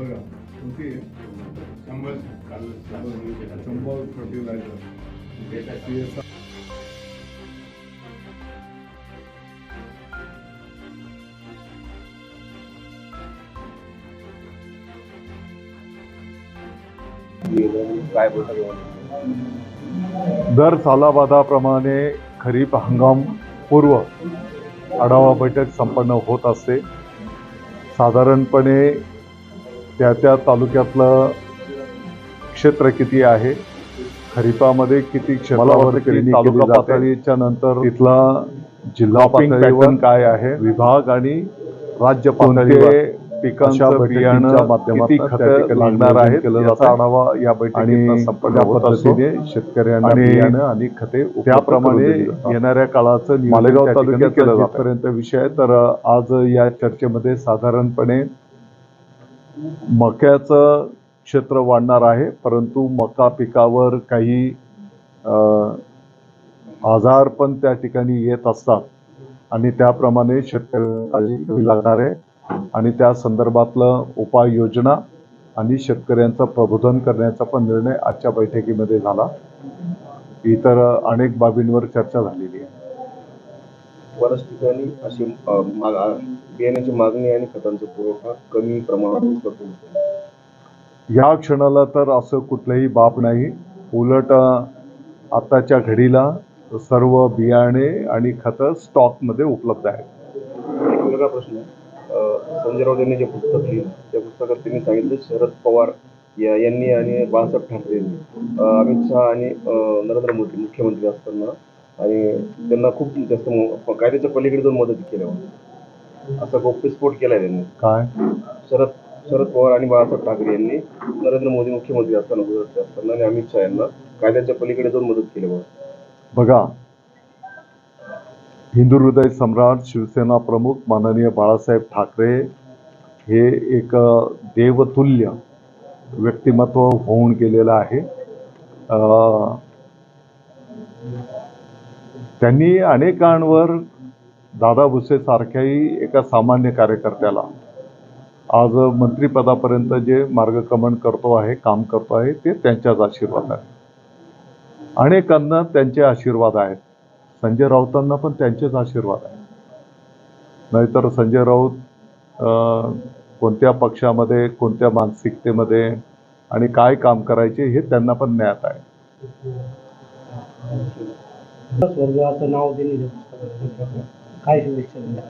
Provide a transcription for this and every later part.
बघा आहे? शंभर शंभर फर्टिलायझर दर सालाबादाप्रमाणे खरीप हंगाम पूर्व आढावा बैठक संपन्न होत असते. साधारणपणे त्या त्या तालुक्यातलं क्षेत्र किती आहे? खरीपामध्ये किती तालुका पातळीच्या नंतर तिथला जिल्हा पातळीवर काय आहे? विभाग आणि राज्य पातळीवर पिकांचं बियाणं खतं लागणार याचा आढावा या असते. शेतकऱ्यांना आणि खते त्याप्रमाणे येणाऱ्या काळाचं मालेगाव तालुक्यात केलं जातपर्यंत विषय आहे तर आज या चर्चेमध्ये साधारणपणे मक्याचं क्षेत्र वाढणार आहे परंतु मका पिकावर काही आजार पण त्या ठिकाणी येत असतात. आणि त्याप्रमाणे शेतकऱ्यांना काळजी घ्यावी लागणार आहे. आणि त्या संदर्भातलं उपाययोजना आणि शेतकऱ्यांचं प्रबोधन करण्याचा पण निर्णय आजच्या बैठकीमध्ये झाला. इतर अनेक बाबींवर चर्चा झालेली आहे. बऱ्याच ठिकाणी अशी बियाण्याची मागणी आणि खतांचा पुरवठा कमी प्रमाणात होतो या क्षणाला तर असं कुठलंही बाब नाही. उलट आताच्या घडीला सर्व बियाणे आणि खतं स्टॉकमध्ये उपलब्ध आहेत. वेगळा प्रश्न संजय राऊत यांनी जे पुस्तक लिहिलं त्या पुस्तकात त्यांनी सांगितलं शरद पवार या यांनी आणि बाळासाहेब ठाकरे यांनी अमित शहा आणि नरेंद्र मोदी मुख्यमंत्री असताना आणि त्यांना खूप जास्त म- कायद्याच्या पलीकडे जाऊन मदत केल्या होत्या असा गौप्यस्फोट केलाय त्यांनी. काय? शरद शरद पवार आणि बाळासाहेब ठाकरे यांनी नरेंद्र मोदी मुख्यमंत्री असताना गुजरातचे असताना आणि अमित शहा यांना कायद्याच्या पलीकडे जाऊन मदत केली बघा बघा हिंदू हृदय सम्राट शिवसेना प्रमुख माननीय बाळासाहेब ठाकरे हे एक अ, देवतुल्य व्यक्तिमत्व होऊन गेलेलं आहे. अ, त्यांनी अनेकांवर दादा भुसे सारख्याही एका सामान्य कार्यकर्त्याला आज मंत्रिपदापर्यंत जे मार्गक्रमण करतो आहे काम करतो आहे ते त्यांच्याच आशीर्वाद आहे. अनेकांना त्यांचे आशीर्वाद आहेत. संजय राऊतांना पण त्यांचेच आशीर्वाद आहेत. नाहीतर संजय राऊत अं, कोणत्या पक्षामध्ये कोणत्या मानसिकतेमध्ये आणि काय काम करायचे हे त्यांना पण ज्ञात आहे. स्वर्गाचं नाव दिलेलं. काय शुभेच्छा दिल्या?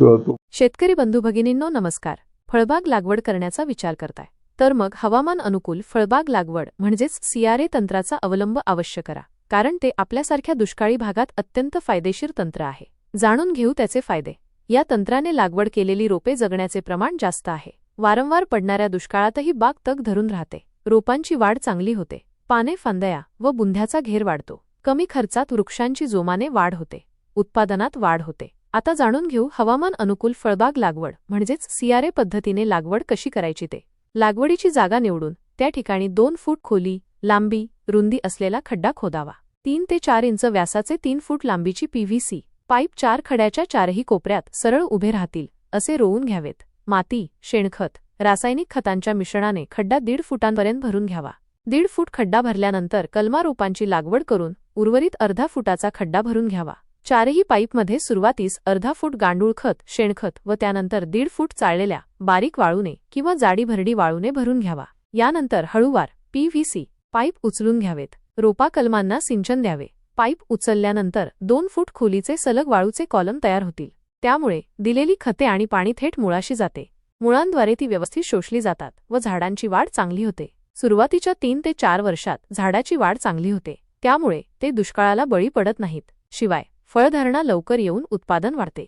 तो- तो शेतकरी बंधू भगिनींनो नमस्कार. फळबाग लागवड करण्याचा विचार करताय. तर मग हवामान अनुकूल फळबाग लागवड म्हणजेच सीआरए तंत्राचा अवलंब अवश्य करा. कारण ते आपल्यासारख्या दुष्काळी भागात अत्यंत फायदेशीर तंत्र आहे. जाणून घेऊ त्याचे फायदे. या तंत्राने लागवड केलेली रोपे जगण्याचे प्रमाण जास्त आहे. वारंवार पडणाऱ्या दुष्काळातही बाग तग धरून राहते. रोपांची वाढ चांगली होते. पाने फांदया व बुंध्याचा घेर वाढतो. कमी खर्चात वृक्षांची जोमाने वाढ होते. उत्पादनात वाढ होते. आता जाणून घेऊ हवामान अनुकूल फळबाग लागवड म्हणजेच सीआरए पद्धतीने लागवड कशी करायची ते. लागवडीची जागा निवडून त्या ठिकाणी दोन फूट खोली लांबी रुंदी असलेला खड्डा खोदावा. तीन ते चार इंच व्यासाचे तीन फूट लांबीची पीव्हीसी पाईप चार खड्याच्या चारही कोपऱ्यात सरळ उभे राहतील असे रोवून घ्यावेत. माती शेणखत रासायनिक खतांच्या मिश्रणाने खड्डा दीड फुटांपर्यंत भरून घ्यावा. दीड फूट खड्डा भरल्यानंतर कलमा रोपांची लागवड करून उर्वरित अर्धा फुटाचा खड्डा भरून घ्यावा. चारही पाईपमध्ये सुरुवातीस अर्धा फूट गांडूळ खत शेणखत व त्यानंतर दीड फूट चाळलेल्या बारीक वाळूने किंवा जाडी भरडी वाळूने भरून घ्यावा. यानंतर हळूवार पीव्हीसी पाईप उचलून घ्यावेत. रोपा कलमांना सिंचन द्यावे. पाईप उचलल्यानंतर दोन फूट खोलीचे सलग वाळूचे कॉलम तयार होतील. त्यामुळे दिलेली खते आणि पाणी थेट मुळाशी जाते. मुळांद्वारे ती व्यवस्थित शोषली जातात व झाडांची वाढ चांगली होते. सुरुवातीच्या तीन ते चार वर्षात झाडाची वाढ चांगली होते. त्यामुळे ते दुष्काळाला बळी पडत नाहीत. शिवाय फळधारणा लवकर येऊन उत्पादन वाढते.